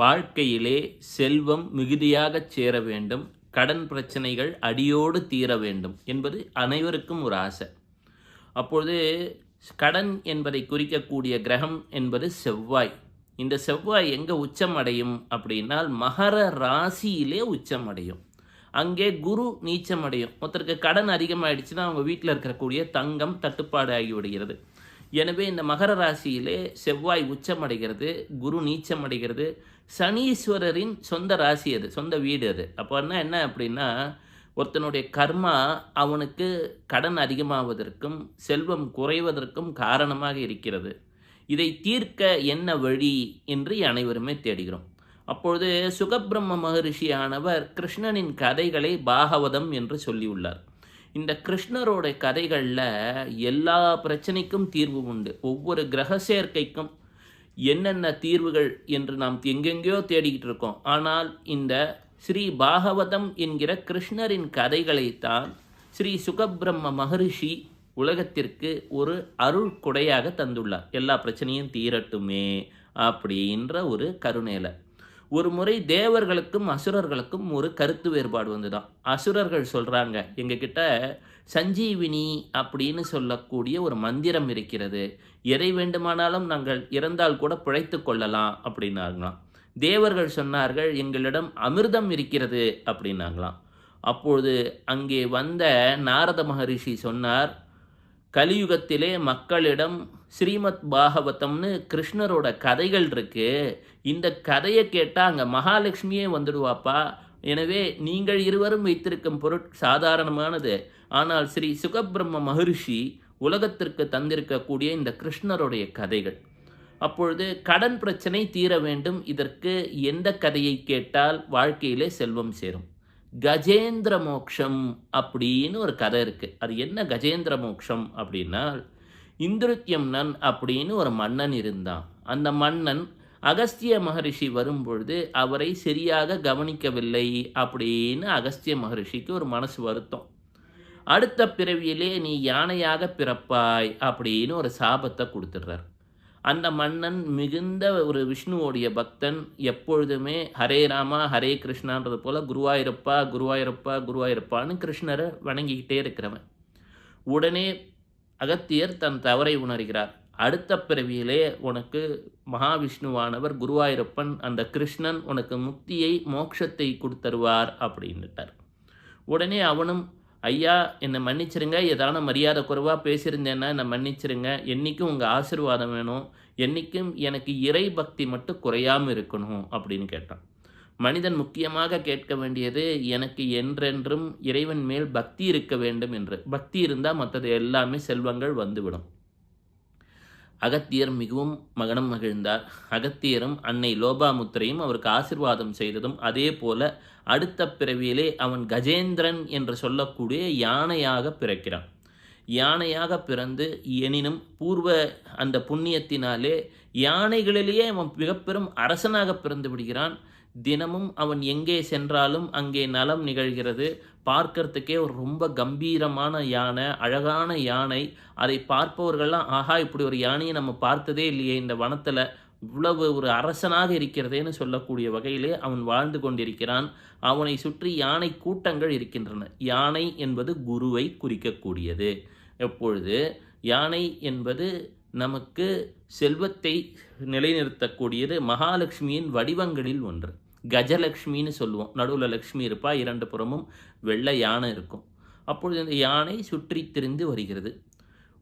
வாழ்க்கையிலே செல்வம் மிகுதியாகச் சேர வேண்டும். கடன் பிரச்சனைகள் அடியோடு தீர வேண்டும் என்பது அனைவருக்கும் ஒரு ஆசை. அப்பொழுது கடன் என்பதை குறிக்கக்கூடிய கிரகம் என்பது செவ்வாய். இந்த செவ்வாய் எங்கே உச்சம் அடையும் அப்படின்னால் மகர ராசியிலே உச்சம் அடையும் அங்கே குரு நீச்சம் அடையும் ஒருத்தருக்கு கடன் அதிகமாகிடுச்சுன்னா அவங்க வீட்டில் இருக்கக்கூடிய தங்கம் தட்டுப்பாடு ஆகிவிடுகிறது எனவே இந்த மகர ராசியிலே செவ்வாய் உச்சம் அடைகிறது குரு நீச்சம் அடைகிறது சனீஸ்வரரின் சொந்த ராசி அது சொந்த வீடு அது. அப்போன்னா என்ன அப்படின்னா ஒருத்தனுடைய கர்மா அவனுக்கு கடன் அதிகமாவதற்கும் செல்வம் குறைவதற்கும் காரணமாக இருக்கிறது. இதை தீர்க்க என்ன வழி என்று அனைவருமே தேடுகிறோம். அப்பொழுது சுகபிரம்ம மகரிஷியானவர் கிருஷ்ணனின் கதைகளை பாகவதம் என்று சொல்லியுள்ளார். இந்த கிருஷ்ணரோட கதைகளில் எல்லா பிரச்சனைக்கும் தீர்வு உண்டு. ஒவ்வொரு கிரக சேர்க்கைக்கும் என்னென்ன தீர்வுகள் என்று நாம் எங்கெங்கேயோ தேடிக்கிட்டு இருக்கோம். ஆனால் இந்த ஸ்ரீ பாகவதம் என்கிற கிருஷ்ணரின் கதைகளைத்தான் ஸ்ரீ சுகபிரம்ம மகரிஷி உலகத்திற்கு ஒரு அருள் கொடையாக தந்துள்ளார். எல்லா பிரச்சனையும் தீரட்டுமே அப்படின்ற ஒரு கருணையில். ஒரு முறை தேவர்களுக்கும் அசுரர்களுக்கும் ஒரு கருத்து வேறுபாடு வந்துதான். அசுரர்கள் சொல்கிறாங்க எங்ககிட்ட சஞ்சீவினி அப்படின்னு சொல்லக்கூடிய ஒரு மந்திரம் இருக்கிறது. எதை வேண்டுமானாலும் நாங்கள் இறந்தால் கூட பிழைத்து கொள்ளலாம் அப்படின்னாங்களாம். தேவர்கள் சொன்னார்கள் எங்களிடம் அமிர்தம் இருக்கிறது அப்படின்னாங்களாம். அப்பொழுது அங்கே வந்த நாரத மகரிஷி சொன்னார் கலியுகத்திலே மக்களிடம் ஸ்ரீமத் பாகவதம்னு கிருஷ்ணரோட கதைகள் இருக்கு. இந்த கதையை கேட்டால் அங்கே மகாலட்சுமியே வந்துடுவாப்பா. எனவே நீங்கள் இருவரும் வைத்திருக்கும் பொருட் சாதாரணமானது. ஆனால் ஸ்ரீ சுகபிரம்ம மகரிஷி உலகத்திற்கு தந்திருக்கக்கூடிய இந்த கிருஷ்ணருடைய கதைகள். அப்பொழுது கடன் பிரச்சனை தீர வேண்டும். இதற்கு எந்த கதையை கேட்டால் வாழ்க்கையிலே செல்வம் சேரும். கஜேந்திர மோக்ஷம் அப்படின்னு ஒரு கதை இருக்குது அது என்ன கஜேந்திர மோக்ஷம் அப்படின்னா இந்திருத்யம்னன் அப்படின்னு ஒரு மன்னன் இருந்தான். அந்த மன்னன் அகஸ்திய மகரிஷி வரும்பொழுது அவரை சரியாக கவனிக்கவில்லை அப்படின்னு அகஸ்திய மகரிஷிக்கு ஒரு மனசு வருத்தம். அடுத்த பிறவியிலே நீ யானையாக பிறப்பாய் அப்படின்னு ஒரு சாபத்தை கொடுத்துட்றார். அந்த மன்னன் மிகுந்த ஒரு விஷ்ணுவோடைய பக்தன் எப்பொழுதுமே ஹரே ராமா ஹரே கிருஷ்ணான்றது போல குருவாயிரப்பா குருவாயிரப்பா குருவாயிரப்பான்னு கிருஷ்ணரை வணங்கிக்கிட்டே இருக்கிறவன். உடனே அகத்தியர் தன் தவறை உணர்கிறார். அடுத்த பிறவியிலே உனக்கு மகாவிஷ்ணுவானவர் குருவாயிரப்பன் அந்த கிருஷ்ணன் உனக்கு முக்தியை மோட்சத்தை கொடுத்தருவார் அப்படின்னுட்டார். உடனே அவனும் ஐயா என்னை மன்னிச்சிருங்க. ஏதான மரியாதை குறைவாக பேசியிருந்தேன்னா என்னை மன்னிச்சிருங்க. என்றைக்கும் உங்கள் ஆசிர்வாதம் வேணும். என்றைக்கும் எனக்கு இறை பக்தி மட்டும் குறையாமல் இருக்கணும் அப்படின்னு கேட்டான். மனிதன் முக்கியமாக கேட்க வேண்டியது எனக்கு என்றென்றும் இறைவன் மேல் பக்தி இருக்க வேண்டும் என்று. பக்தி இருந்தால் மற்றது எல்லாமே செல்வங்கள் வந்துவிடும். அகத்தியர் மிகவும் மகனம் மகிழ்ந்தார். அகத்தியரும் அன்னை லோபாமுத்திரையும் அவருக்கு ஆசிர்வாதம் செய்ததும் அதே போல அடுத்த பிறவியிலே அவன் கஜேந்திரன் என்று சொல்லக்கூடிய யானையாக பிறக்கிறான். யானையாக பிறந்து எனினும் பூர்வ அந்த புண்ணியத்தினாலே யானைகளிலேயே அவன் மிகப்பெரும் அரசனாக பிறந்து விடுகிறான். தினமும் அவன் எங்கே சென்றாலும் அங்கே நலம் நிகழ்கிறது. பார்க்கறதுக்கே ஒரு ரொம்ப கம்பீரமான யானை அழகான யானை. அதை பார்ப்பவர்கள்லாம் ஆஹா இப்படி ஒரு யானையை நம்ம பார்த்ததே இல்லையே இந்த வனத்தில் இவ்வளவு ஒரு அரசனாக இருக்கிறதேன்னு சொல்லக்கூடிய வகையிலே அவன் வாழ்ந்து கொண்டிருக்கிறான். அவனை சுற்றி யானை கூட்டங்கள் இருக்கின்றன. யானை என்பது குருவை குறிக்கக்கூடியது. எப்பொழுது? யானை என்பது நமக்கு செல்வத்தை நிலைநிறுத்தக்கூடியது. மகாலட்சுமியின் வடிவங்களில் ஒன்று. கஜலக்ஷ்மின்னு சொல்லுவோம். நடுவில் லக்ஷ்மி இருப்பா இரண்டு புறமும் வெள்ளை யானை இருக்கும். அப்பொழுது இந்த யானை சுற்றி திரிந்து வருகிறது.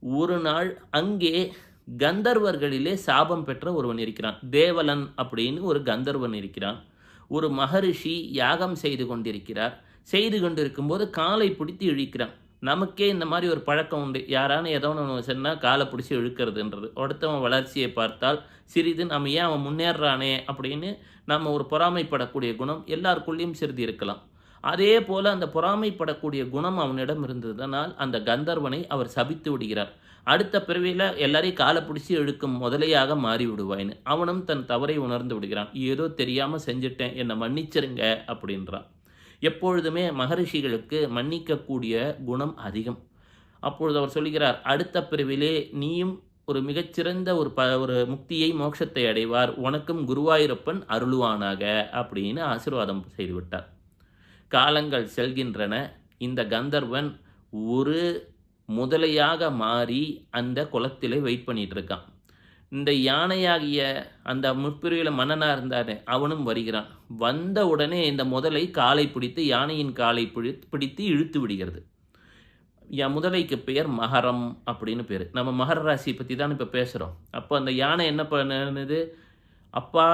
ஒரு நாள் அங்கே கந்தர்வர்களிலே சாபம் பெற்ற ஒருவன் இருக்கிறான். தேவலன் அப்படின்னு ஒரு கந்தர்வன் இருக்கிறான். ஒரு மகரிஷி யாகம் செய்து கொண்டிருக்கிறார். செய்து கொண்டிருக்கும்போது காலை பிடித்து இழிக்கிறான். நமக்கே இந்த மாதிரி ஒரு பழக்கம் உண்டு. யாரான ஏதோ ஒன்று சொன்னால் காலை பிடிச்சி இழுக்கிறதுன்றது. அடுத்தவன் வளர்ச்சியை பார்த்தால் சிறிது நம்ம ஏன் அவன் முன்னேறானே அப்படின்னு நம்ம ஒரு பொறாமைப்படக்கூடிய குணம் எல்லாருக்குள்ளேயும் சிறிது இருக்கலாம். அதே போல் அந்த பொறாமைப்படக்கூடிய குணம் அவனிடம் இருந்ததனால் அந்த கந்தர்வனை அவர் சபித்து விடுகிறார். அடுத்த பிறவியில் எல்லாரையும் காலை பிடிச்சி இழுக்கும் முதலையாக மாறி விடுவாயின்னு அவனும் தன் தவறை உணர்ந்து விடுகிறான். ஏதோ தெரியாமல் செஞ்சுட்டேன். என்னை மன்னிச்சிருங்க அப்படின்றான். எப்பொழுதுமே மகரிஷிகளுக்கு மன்னிக்கக்கூடிய குணம் அதிகம். அப்பொழுது அவர் சொல்கிறார் அடுத்த பிரிவிலே நீயும் ஒரு மிகச்சிறந்த ஒரு ப ஒரு முக்தியை மோட்சத்தை அடைவார். உனக்கும் குருவாயூரப்பன் அருளுவானாக அப்படின்னு ஆசீர்வாதம் செய்துவிட்டார் காலங்கள் செல்கின்றன. இந்த கந்தர்வன் ஒரு முதலையாக மாறி அந்த குளத்திலே வெயிட் பண்ணிகிட்ருக்கான் இருக்கான். இந்த யானையாகிய அந்த முற்பிரிவில் மன்னனாக இருந்தானே அவனும் வருகிறான். வந்த உடனே இந்த முதலை காலை பிடித்து யானையின் காலை பிடி பிடித்து இழுத்து விடுகிறது. என் முதலைக்கு பெயர் மகரம் அப்படின்னு பேர். நம்ம மகர ராசியை பற்றி தான் இப்போ பேசுகிறோம் அப்போ அந்த யானை என்ன பண்ணுது? அப்பா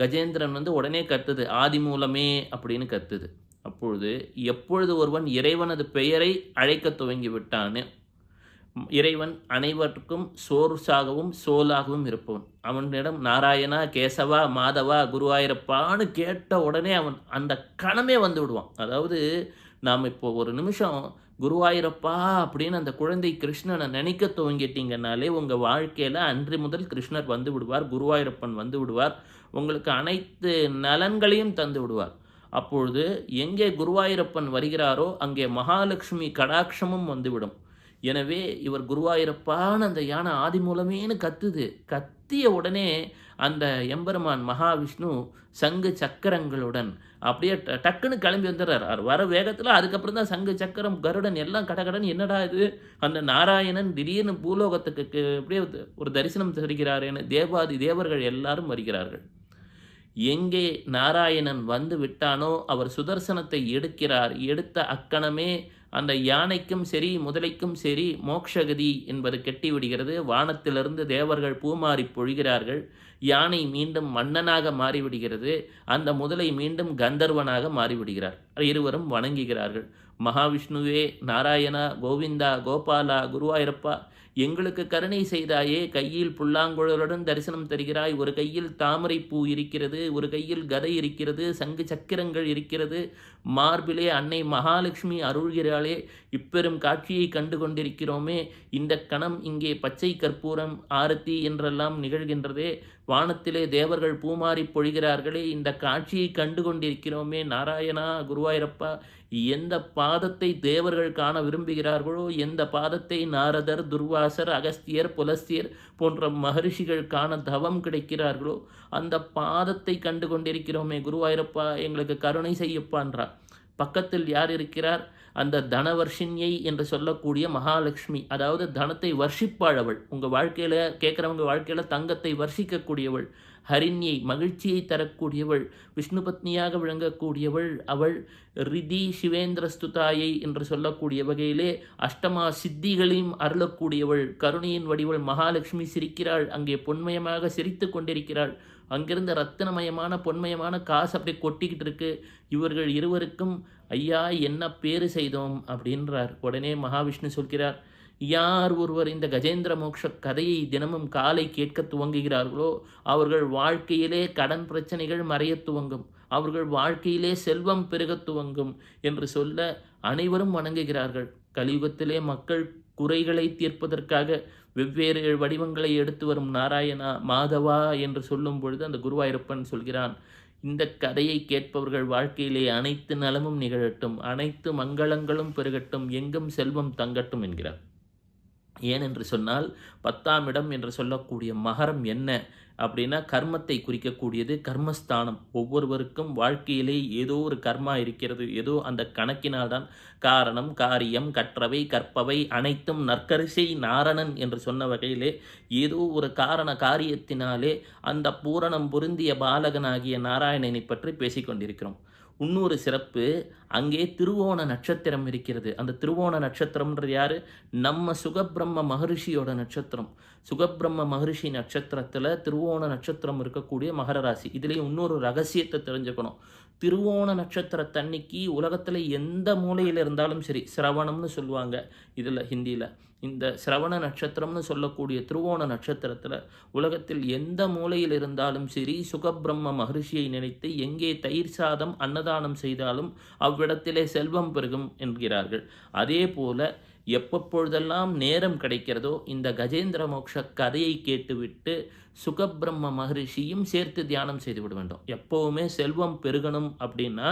கஜேந்திரன் வந்து உடனே கத்துது ஆதி மூலமே அப்படின்னு கத்துது. அப்பொழுது எப்பொழுது ஒருவன் இறைவனது பெயரை அழைக்க துவங்கி விட்டான்னு இறைவன் அனைவருக்கும் சோர்ஸாகவும் சோலாகவும் இருப்பவன். அவனிடம் நாராயணா கேசவா மாதவா குருவாயிரப்பான்னு கேட்ட உடனே அவன் அந்த கணமே வந்து விடுவான். அதாவது நாம் இப்போ ஒரு நிமிஷம் குருவாயிரப்பா அப்படின்னு அந்த குழந்தை கிருஷ்ணனை நினைக்க துவங்கிட்டீங்கனாலே உங்கள் வாழ்க்கையில் அன்று முதல் கிருஷ்ணர் வந்து விடுவார் குருவாயிரப்பன் வந்து விடுவார். உங்களுக்கு அனைத்து நலன்களையும் தந்து விடுவார். அப்பொழுது எங்கே குருவாயிரப்பன் வருகிறாரோ அங்கே மகாலட்சுமி கடாட்சமும் வந்துவிடும் எனவே இவர் குருவாயிரப்பான அந்த யானை ஆதி மூலமேன்னு கத்துது. கத்திய உடனே அந்த எம்பெருமான் மகாவிஷ்ணு சங்கு சக்கரங்களுடன் அப்படியே ட- டக்குன்னு கிளம்பி வந்துடுறார். அவர் வர வேகத்தில் அதுக்கப்புறம் தான் சங்கு சக்கரம் கருடன் எல்லாம் கடகடன் என்னடா இது? அந்த நாராயணன் திடீர்னு பூலோகத்துக்கு அப்படியே ஒரு தரிசனம் தருகிறாரேன்னு தேவாதி தேவர்கள் எல்லாரும் வருகிறார்கள். எங்கே நாராயணன் வந்து விட்டானோ அவர் சுதர்சனத்தை எடுக்கிறார். எடுத்த அக்கணமே அந்த யானைக்கும் சரி முதலைக்கும் சரி மோக்ஷகதி என்பது கெட்டிவிடுகிறது. வானத்திலிருந்து தேவர்கள் பூமாறி பொழிகிறார்கள். யானை மீண்டும் மன்னனாக மாறிவிடுகிறது. அந்த முதலை மீண்டும் கந்தர்வனாக மாறிவிடுகிறார். இருவரும் வணங்குகிறார்கள். மகாவிஷ்ணுவே நாராயணா கோவிந்தா கோபாலா குருவாயிரப்பா எங்களுக்கு கருணை செய்தாயே கையில் புல்லாங்குழலுடன் தரிசனம் தருகிறாய். ஒரு கையில் தாமரை பூ இருக்கிறது ஒரு கையில் கதை இருக்கிறது சங்கு சக்கரங்கள் இருக்கிறது. மார்பிலே அன்னை மகாலட்சுமி அருள்கிறாளே இப்பெரும் காட்சியை கண்டு கொண்டிருக்கிறோமே இந்த கணம் இங்கே பச்சை கற்பூரம் ஆரத்தி என்றெல்லாம் நிகழ்கின்றதே. வானத்திலே தேவர்கள் பூமாறி பொழிகிறார்களே இந்த காட்சியை கண்டு கொண்டிருக்கிறோமே நாராயணா குருவாயிரப்பா எந்த பாதத்தை தேவர்கள் காண விரும்புகிறார்களோ எந்த பாதத்தை நாரதர் துர்வாசர் அகஸ்தியர் புலஸ்தியர் போன்ற மகரிஷிகள் காண தவம் கிடைக்கிறார்களோ அந்த பாதத்தை கண்டு கொண்டிருக்கிறோமே குருவாயிரப்பா எங்களுக்கு கருணை செய்யப்பான்றான் பக்கத்தில் யார் இருக்கிறார்? அந்த தனவர்ஷினியை என்று சொல்லக்கூடிய மகாலட்சுமி அதாவது தனத்தை வர்ஷிப்பாளவள் உங்கள் வாழ்க்கையில் கேட்குறவங்க வாழ்க்கையில் தங்கத்தை வர்ஷிக்கக்கூடியவள். ஹரிண்யை மகிழ்ச்சியை தரக்கூடியவள் விஷ்ணு பத்னியாக விளங்கக்கூடியவள் அவள் ரிதி சிவேந்திர ஸ்துதாயை என்று சொல்லக்கூடிய வகையிலே அஷ்டமா சித்திகளையும் அருளக்கூடியவள். கருணையின் வடிவள் மகாலட்சுமி சிரிக்கிறாள் அங்கே பொன்மயமாக சிரித்து கொண்டிருக்கிறாள். அங்கிருந்த ரத்தினமயமான பொன்மயமான காசு அப்படியே கொட்டிக்கிட்டு இருக்கு. இவர்கள் இருவருக்கும் ஐயா என்ன பேறு செய்தோம்? அப்படின்றார். உடனே மகாவிஷ்ணு சொல்கிறார் யார் ஒருவர் இந்த கஜேந்திர மோக்ஷ கதையை தினமும் காலை கேட்க துவங்குகிறார்களோ அவர்கள் வாழ்க்கையிலே கடன் பிரச்சனைகள் மறைய துவங்கும். அவர்கள் வாழ்க்கையிலே செல்வம் பெருகத் துவங்கும் என்று சொல்ல அனைவரும் வணங்குகிறார்கள். கலியுகத்திலே மக்கள் குறைகளை தீர்ப்பதற்காக வெவ்வேறு வடிவங்களை எடுத்து வரும் நாராயணா மாதவா என்று சொல்லும் பொழுது அந்த குருவாயூரப்பன் சொல்கிறான் இந்த கதையை கேட்பவர்கள் வாழ்க்கையிலே அனைத்து நலமும் நிகழட்டும் அனைத்து மங்களங்களும் பெருகட்டும் எங்கும் செல்வம் தங்கட்டும் என்கிறார். ஏனென்று சொன்னால் பத்தாம் இடம் என்று சொல்லக்கூடிய மகரம் என்ன? அப்படின்னா கர்மத்தை குறிக்கக்கூடியது கர்மஸ்தானம். ஒவ்வொருவருக்கும் வாழ்க்கையிலே ஏதோ ஒரு கர்மா இருக்கிறது. ஏதோ அந்த கணக்கினால் தான் காரணம் காரியம் கற்றவை கற்பவை அனைத்தும் நற்கரிசை நாரணன் என்று சொன்ன வகையிலே ஏதோ ஒரு காரண காரியத்தினாலே அந்த பூரணம் பொருந்திய பாலகனாகிய நாராயணனை பற்றி பேசிக்கொண்டிருக்கிறோம். இன்னொரு சிறப்பு அங்கே திருவோண நட்சத்திரம் இருக்கிறது. அந்த திருவோண நட்சத்திரம்ன்றது யார்? நம்ம சுகபிரம்ம மகரிஷியோட நட்சத்திரம். சுகபிரம்ம மகரிஷி நட்சத்திரத்தில் திருவோண நட்சத்திரம் இருக்கக்கூடிய மகர ராசி. இதுலேயும் இன்னொரு ரகசியத்தை தெரிஞ்சுக்கணும். திருவோண நட்சத்திரத்தன்னைக்கு உலகத்தில் எந்த மூலையில் இருந்தாலும் சரி சிரவணம்னு சொல்லுவாங்க இதில் ஹிந்தியில். இந்த சிரவண நட்சத்திரம்னு சொல்லக்கூடிய திருவோண நட்சத்திரத்தில் உலகத்தில் எந்த மூலையில் இருந்தாலும் சரி சுகபிரம்ம மகரிஷியை நினைத்து எங்கே தயிர் சாதம் அன்னதானம் செய்தாலும் அவ் அவ்விடத்திலே செல்வம் பெருகும் என்கிறார்கள். அதே போல எப்பப்பொழுதெல்லாம் நேரம் கிடைக்கிறதோ இந்த கஜேந்திர மோட்ச கதையை கேட்டுவிட்டு சுகபிரம்ம மகரிஷியும் சேர்த்து தியானம் செய்துவிட வேண்டும். எப்போவுமே செல்வம் பெருகணும் அப்படின்னா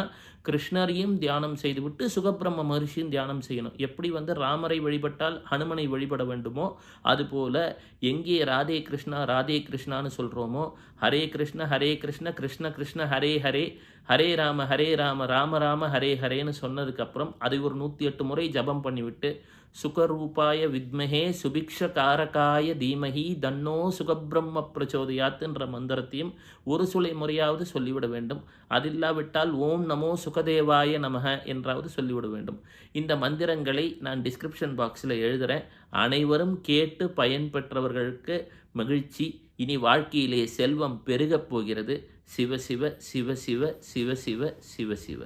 கிருஷ்ணரையும் தியானம் செய்துவிட்டு சுகபிரம்ம மகரிஷியும் தியானம் செய்யணும். எப்படி வந்து ராமரை வழிபட்டால் ஹனுமனை வழிபட வேண்டுமோ அதுபோல் எங்கே ராதே கிருஷ்ணா ராதே கிருஷ்ணான்னு சொல்கிறோமோ ஹரே கிருஷ்ண ஹரே கிருஷ்ண கிருஷ்ண கிருஷ்ண ஹரே ஹரே ஹரே ராம ஹரே ராம ராம ராம ஹரே ஹரேன்னு சொன்னதுக்கப்புறம் அதை ஒரு நூற்றி எட்டு முறை ஜபம் பண்ணிவிட்டு சுகரூபாய வித்மஹே சுபிக்ஷகாரகாய தீமஹி தன்னோ சுகபிரம்ம பிரச்சோதயாத்துன்ற மந்திரத்தையும் ஒரு சுளை முறையாவது சொல்லிவிட வேண்டும். அதில்லாவிட்டால் ஓம் நமோ சுகதேவாய நமக என்றாவது சொல்லிவிட வேண்டும். இந்த மந்திரங்களை நான் டிஸ்கிரிப்ஷன் பாக்ஸில் எழுதுகிறேன் அனைவரும் கேட்டு பயன்பெற்றவர்களுக்கு மகிழ்ச்சி. இனி வாழ்க்கையிலே செல்வம் பெருகப் போகிறது. சிவ சிவ சிவ சிவ சிவ சிவ சிவ சிவ.